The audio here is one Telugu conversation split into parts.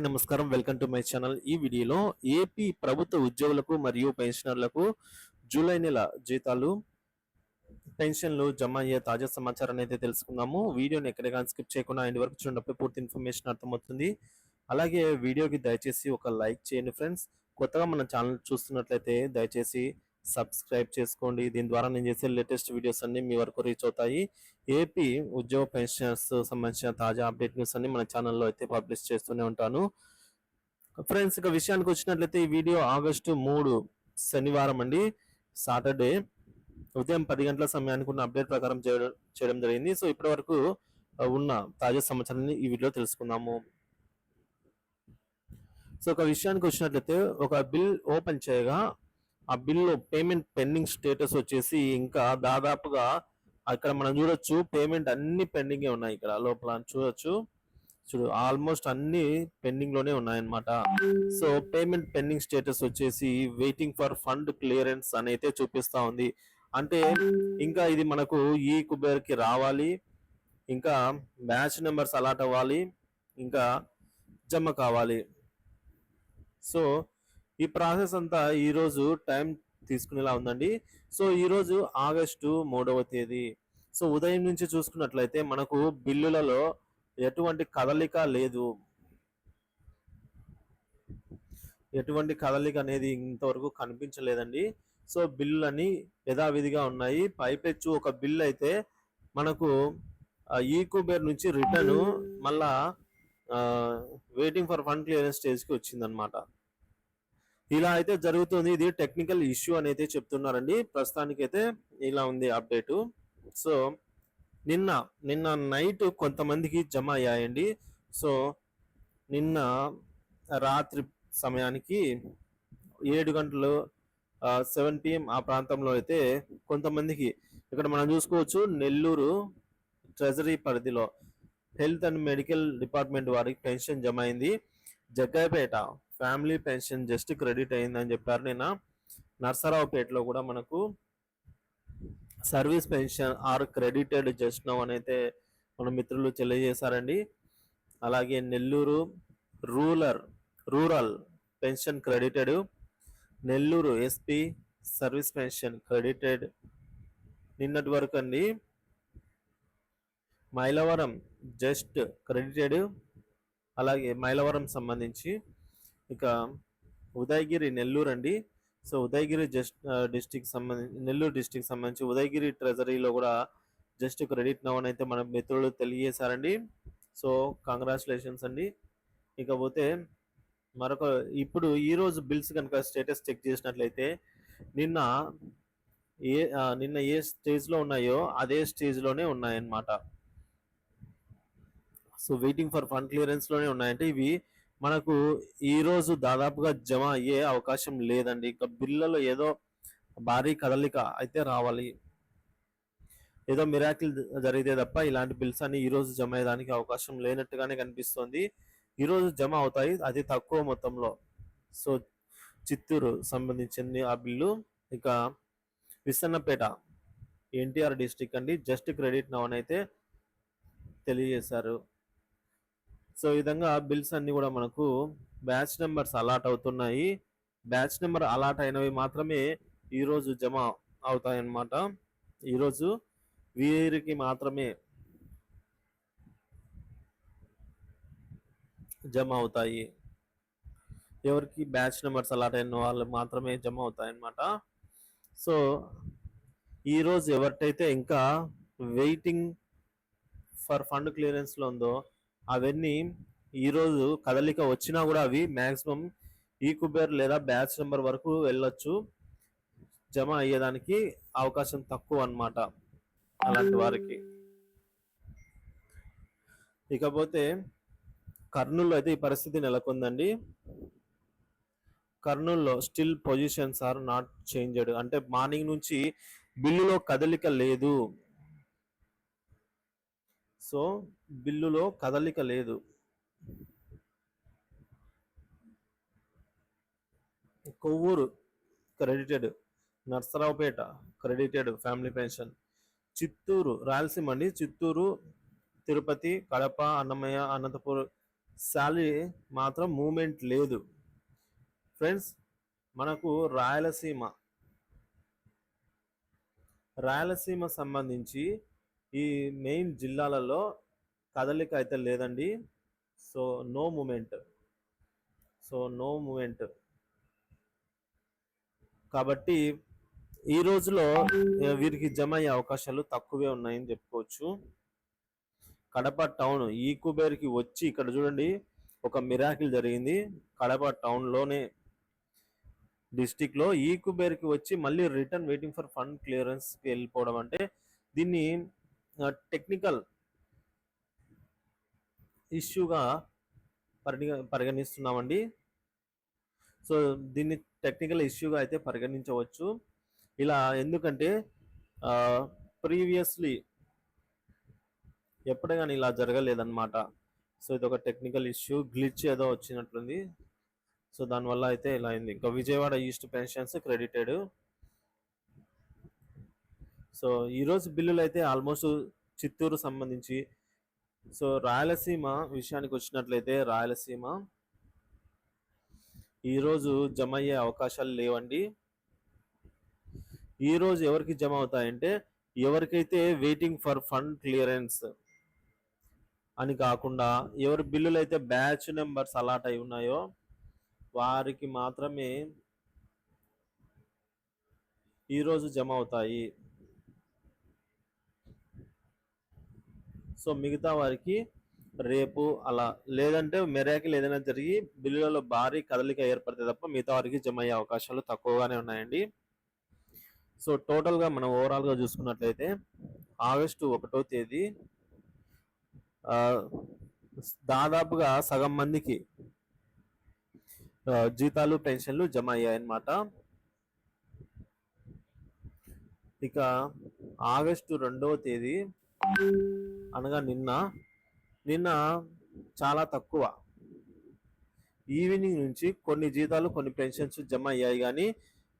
నమస్కారం. Welcome to my channel. ఈ వీడియోలో ఏపీ ప్రభుత్వ ఉద్యోగులకు మరియు పెన్షనర్లకు జూలై నెల జీతాలు పెన్షన్లు జమ అయ్యే తాజా సమాచారాన్ని అయితే తెలుసుకుందాము. వీడియోని ఎక్కడిగా స్కిప్ చేయకుండా ఎండ్ వరకు చూడప్పుడు పూర్తి ఇన్ఫర్మేషన్ అర్థమవుతుంది. అలాగే వీడియోకి దయచేసి ఒక లైక్ చేయండి ఫ్రెండ్స్. కొత్తగా మన ఛానల్ చూస్తున్నట్లయితే దయచేసి సబ్స్క్రైబ్ చేసుకోండి. దీని ద్వారా నేను చేసే లేటెస్ట్ వీడియోస్ అన్ని మీ వరకు రీచ్ అవుతాయి. ఏపీ ఉద్యోగ పెన్షనర్స్ సంబంధించిన తాజా అప్డేట్ న్యూస్ అన్ని మన ఛానల్లో అయితే పబ్లిష్ చేస్తూనే ఉంటాను. ఫ్రెండ్స్ ఇక విషయానికి వచ్చినట్లయితే ఈ వీడియో ఆగస్టు మూడు శనివారం అండి. సాటర్డే. ఉదయం పది గంటల సమయానికి ఉన్న అప్డేట్ ప్రకారం చేయడం చేయడం జరిగింది. సో ఇప్పటి వరకు ఉన్న తాజా సమాచారాన్ని ఈ వీడియో తెలుసుకుందాము. సో ఒక విషయానికి వచ్చినట్లయితే ఒక బిల్ ఓపెన్ చేయగా ఆ బిల్లు పేమెంట్ పెండింగ్ స్టేటస్ వచ్చేసి ఇంకా దాదాపుగా అక్కడ మనం చూడొచ్చు పేమెంట్ అన్ని పెండింగ్ ఉన్నాయి ఇక్కడ. లోపల చూడొచ్చు. చూడు ఆల్మోస్ట్ అన్ని పెండింగ్లోనే ఉన్నాయన్నమాట. సో పేమెంట్ పెండింగ్ స్టేటస్ వచ్చేసి వెయిటింగ్ ఫర్ ఫండ్ క్లియరెన్స్ అని అయితే చూపిస్తా ఉంది. అంటే ఇంకా ఇది మనకు ఈ కుబేర్కి రావాలి. ఇంకా బ్యాచ్ నెంబర్స్ అలాట్ అవ్వాలి. ఇంకా జమ కావాలి. సో ఈ ప్రాసెస్ అంతా ఈరోజు టైం తీసుకునేలా ఉందండి. సో ఈరోజు ఆగస్టు మూడవ తేదీ. సో ఉదయం నుంచి చూసుకున్నట్లయితే మనకు బిల్లులలో ఎటువంటి కదలిక లేదు. ఎటువంటి కదలిక అనేది ఇంతవరకు కనిపించలేదండి. సో బిల్లులన్నీ యథావిధిగా ఉన్నాయి. పైపెచ్చు ఒక బిల్ అయితే మనకు ఈకోబేర్ నుంచి రిటర్న్ మళ్ళా వెయిటింగ్ ఫర్ ఫండ్ క్లియరెన్స్ స్టేజ్కి వచ్చిందనమాట ఇలా అయితే జరుగుతుంది. ఇది టెక్నికల్ ఇష్యూ అని అయితే చెప్తున్నారండి. ప్రస్తుతానికైతే ఇలా ఉంది అప్డేటు సో నిన్న నిన్న నైట్ కొంతమందికి జమ అయ్యాయండి. సో నిన్న రాత్రి సమయానికి ఏడు గంటలు సెవెన్ పిఎం ఆ ప్రాంతంలో అయితే కొంతమందికి ఇక్కడ మనం చూసుకోవచ్చు. నెల్లూరు ట్రెజరీ పరిధిలో హెల్త్ అండ్ మెడికల్ డిపార్ట్మెంట్ వారికి పెన్షన్ జమ అయింది. Jaggayyapeta family pension just credit అయిందని చెప్పారు నిన్న. నర్సరావుపేటలో కూడా మనకు service pension are credited just now అని అయితే మన మిత్రులు తెలియజేశారండి. అలాగే Nellore rural rural pension credited Nellore SP service pension credited. నిన్నటి వరకు అండి మైలవరం జస్ట్ క్రెడిటెడ్ అలాగే మైలవరం సంబంధించి ఇక ఉదయగిరి నెల్లూరు అండి. సో ఉదయగిరి జస్ట్ డిస్టిక్ సంబంధించి నెల్లూరు డిస్టిక్ సంబంధించి ఉదయగిరి ట్రెజరీలో కూడా జస్ట్ క్రెడిట్ నవ్ అని అయితే మన మిత్రులు తెలియజేశారండి. సో కంగ్రాచులేషన్స్ అండి. ఇకపోతే మరొక ఇప్పుడు ఈరోజు బిల్స్ కనుక స్టేటస్ చెక్ చేసినట్లయితే నిన్న ఏ నిన్న ఏ స్టేజ్లో ఉన్నాయో అదే స్టేజ్లోనే ఉన్నాయన్నమాట. సో వెయిటింగ్ ఫర్ ఫండ్ క్లియరెన్స్లోనే ఉన్నాయంటే ఇవి మనకు ఈరోజు దాదాపుగా జమ అయ్యే అవకాశం లేదండి. ఇంకా బిల్లలో ఏదో భారీ కదలిక అయితే రావాలి. ఏదో మిరాకిల్ జరిగితే తప్ప ఇలాంటి బిల్స్ అన్ని ఈరోజు జమ అయ్యేదానికి అవకాశం లేనట్టుగానే కనిపిస్తుంది. ఈ రోజు జమ అవుతాయి. అది తక్కువ మొత్తంలో. సో చిత్తూరు సంబంధించింది ఆ బిల్లు. ఇక విసన్నపేట ఎన్టీఆర్ డిస్టిక్ అండి. జస్ట్ క్రెడిట్ నవన్ అయితే తెలియజేశారు. సో ఈ విధంగా బిల్స్ అన్ని కూడా మనకు బ్యాచ్ నెంబర్స్ అలాట్ అవుతున్నాయి. బ్యాచ్ నెంబర్ అలాట్ అయినవి మాత్రమే ఈరోజు జమ అవుతాయన్నమాట. ఈరోజు వీరికి మాత్రమే జమ అవుతాయి. ఎవరికి బ్యాచ్ నెంబర్స్ అలాట్ అయిన వాళ్ళు మాత్రమే జమ అవుతాయన్నమాట. సో ఈరోజు ఎవరికైతే ఇంకా వెయిటింగ్ ఫర్ ఫండ్ క్లియరెన్స్లో ఉందో అవన్నీ ఈరోజు కదలిక వచ్చినా కూడా అవి మ్యాక్సిమం ఈ కుబేర్ లేదా బ్యాచ్ నెంబర్ వరకు వెళ్ళొచ్చు. జమ అయ్యేదానికి అవకాశం తక్కువ అన్నమాట అలాంటి వారికి. ఇకపోతే కర్నూల్లో అయితే ఈ పరిస్థితి నెలకొందండి. కర్నూల్లో still positions are not changed. అంటే మార్నింగ్ నుంచి బిల్లులో కదలిక లేదు. సో బిల్లులో కదలిక లేదు. Kovvur credited Narasaraopet credited family pension. Chittoor Rayalaseema అండి చిత్తూరు తిరుపతి కడప అన్నమయ్య అనంతపూర్ శాలరీ మాత్రం మూమెంట్ లేదు. ఫ్రెండ్స్ మనకు రాయలసీమ రాయలసీమ సంబంధించి ఈ మెయిన్ జిల్లాలలో కదలిక అయితే లేదండి. So no movement. So no movement. కాబట్టి ఈ రోజులో వీరికి జమ అయ్యే అవకాశాలు తక్కువే ఉన్నాయని చెప్పుకోవచ్చు. కడప టౌన్ ఈ కుబేర్కి వచ్చి ఇక్కడ చూడండి ఒక మిరాకిల్ జరిగింది. కడప టౌన్లోనే డిస్టిక్లో ఈ కుబేర్కి వచ్చి మళ్ళీ రిటర్న్ వెయిటింగ్ ఫర్ ఫండ్ క్లియరెన్స్కి వెళ్ళిపోవడం అంటే దీన్ని టెక్నికల్ ఇష్యూగా పరిగ పరిగణిస్తున్నామండి. సో దీన్ని టెక్నికల్ ఇష్యూగా అయితే పరిగణించవచ్చు. ఇలా ఎందుకంటే ప్రీవియస్లీ ఎప్పుడు కానీ ఇలా జరగలేదన్నమాట. సో ఇది ఒక టెక్నికల్ ఇష్యూ గ్లిచ్ ఏదో వచ్చినట్లుంది. సో దానివల్ల అయితే ఇలా అయింది. ఇంకా Vijayawada east pensions credited so ఈరోజు బిల్లులు అయితే ఆల్మోస్ట్ చిత్తూరు సంబంధించి. సో రాయలసీమ విషయానికి వచ్చినట్లయితే రాయలసీమ ఈరోజు జమ అయ్యే అవకాశాలు లేవండి. ఈరోజు ఎవరికి జమ అవుతాయంటే ఎవరికైతే వెయిటింగ్ ఫర్ ఫండ్ క్లియరెన్స్ అని కాకుండా ఎవరి బిల్లులు అయితే బ్యాచ్ నెంబర్స్ అలాట్ అయి ఉన్నాయో వారికి మాత్రమే ఈరోజు జమ అవుతాయి. సో మిగతా వారికి రేపు అలా లేదంటే మెరాకిల్ ఏదైనా జరిగి బిల్లులలో భారీ కదలిక ఏర్పడితే తప్ప మిగతా వారికి జమ అయ్యే అవకాశాలు తక్కువగానే ఉన్నాయండి. సో టోటల్గా మనం ఓవరాల్గా చూసుకున్నట్లయితే ఆగస్టు ఒకటో తేదీ దాదాపుగా సగం మందికి జీతాలు పెన్షన్లు జమ అయ్యాయన్నమాట. ఇక ఆగస్టు రెండవ తేదీ అనగా నిన్న నిన్న చాలా తక్కువ. ఈవినింగ్ నుంచి కొన్ని జీతాలు కొన్ని పెన్షన్స్ జమ అయ్యాయి కానీ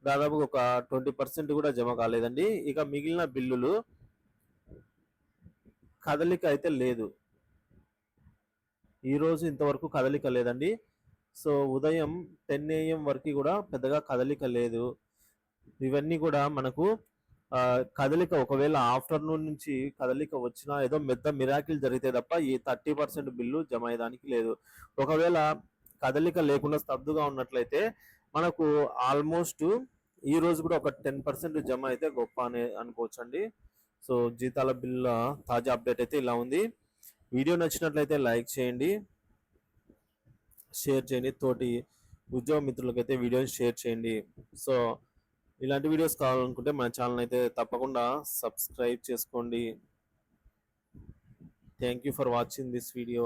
దాదాపు ఒక ట్వంటీ పర్సెంట్ కూడా జమ కాలేదండి. ఇక మిగిలిన బిల్లులు కదలిక అయితే లేదు. ఈరోజు ఇంతవరకు కదలిక లేదండి. సో ఉదయం టెన్ ఏఎం వరకు కూడా పెద్దగా కదలిక లేదు. ఇవన్నీ కూడా మనకు కదలిక ఒకవేళ ఆఫ్టర్నూన్ నుంచి కదలిక వచ్చినా ఏదో పెద్ద మిరాకిల్ జరిగితే తప్ప ఈ థర్టీ పర్సెంట్ బిల్లు జమ అయ్యడానికి లేదు. ఒకవేళ కదలిక లేకుండా స్తబ్దుగా ఉన్నట్లయితే మనకు ఆల్మోస్ట్ ఈ రోజు కూడా ఒక టెన్ పర్సెంట్ జమ అయితే గొప్ప అని అనుకోవచ్చండి. సో జీతాల బిల్ల తాజా అప్డేట్ అయితే ఇలా ఉంది. వీడియో నచ్చినట్లయితే లైక్ చేయండి. షేర్ చేయండి. తోటి ఉద్యోగ మిత్రులకైతే వీడియోని షేర్ చేయండి. సో ఇలాంటి వీడియోస్ కావాలనుకుంటే మన ఛానల్ అయితే తప్పకుండా సబ్స్క్రైబ్ చేసుకోండి. Thank you for watching this video